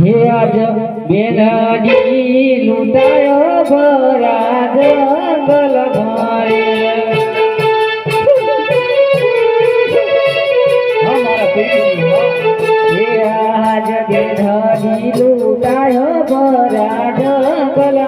હે આજ બેનાડી લૂંટાયો ભરા જંગલ ભારે હે આજ બેનાડી લૂંટાયો ભરા જંગલ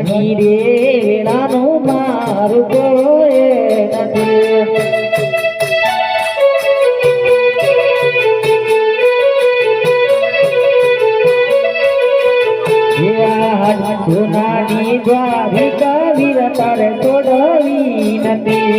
હણી રે વેલાનું મારું કોઈ નથી. સોનાની દ્વારિકા વીર તારે તોડવી નથી.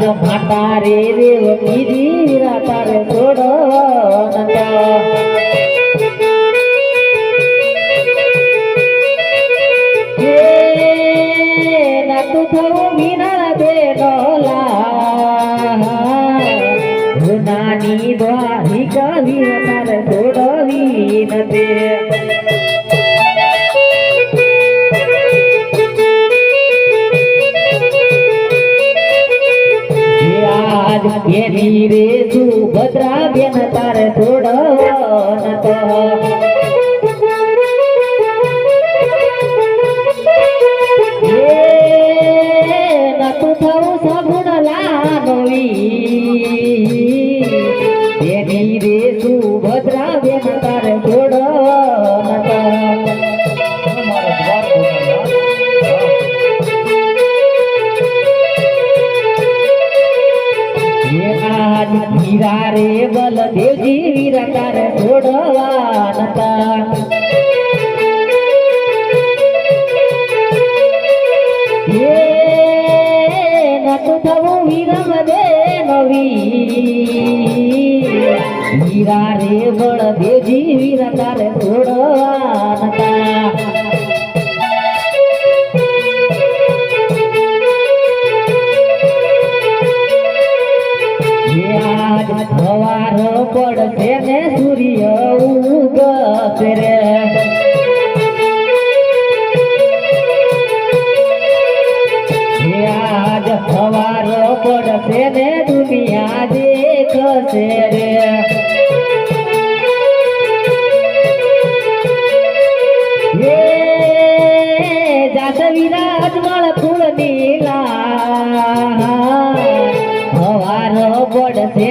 યાદ માતા રે દેવ કીધી વીર તારે છોડવા નતા થવું વિના દે. ડોલા નાની દ્વારિકા વીર તારે છોડવી નથી રે સુભદ્રા બેન તારે છોડવા હીરા રે બલદેવજી વીર તારે છોડવા નતા વીરા રે બળદેવજી વીર તારે છોડવા નતા ને સૂર્ય ઉગશે રે. આજ સવાર પડશે ને દુનિયા દેખશે રે. વિરાજ મળ ફૂલ નીલા હવાર પડશે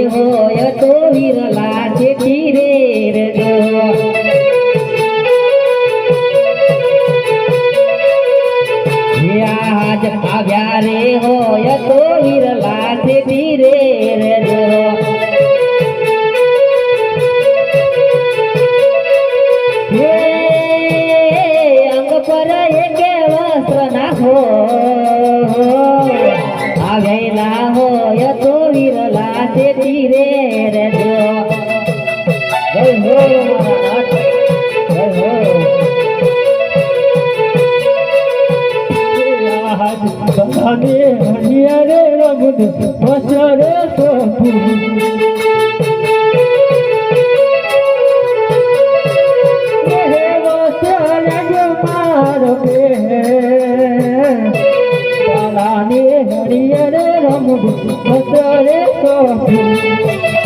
હોય તો વિરલા ચેતી રે રજો હે અંગ પર એકે વસ્ત્ર નાખો આવેલા હોય તો વિરલા તે તીરે રે જય હો મારા વસરે બાલાને હરિયારે રમુદ વસરે સોપુ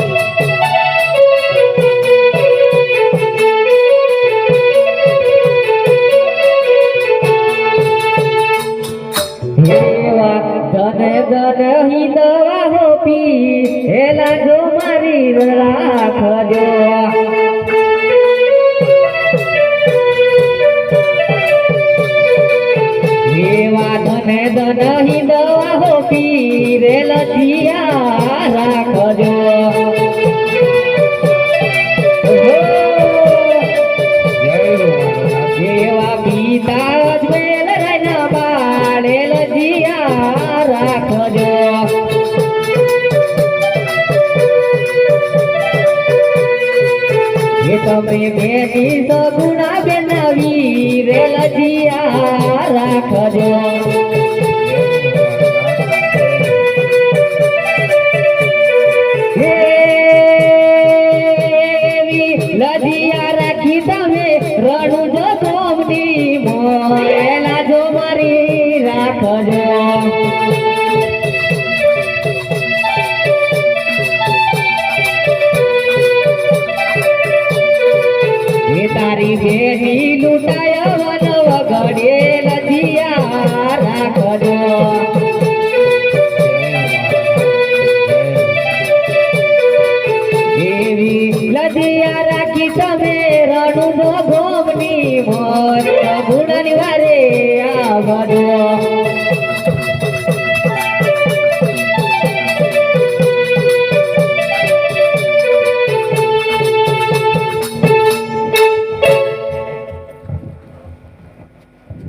ધન દવા હોપી હેલા જો મારી રાખજો એવા ધને ધન રાખજો. લજિયા રાખી તમે રણું નો ગોમની મોર. ભૂડન વારે આવજો.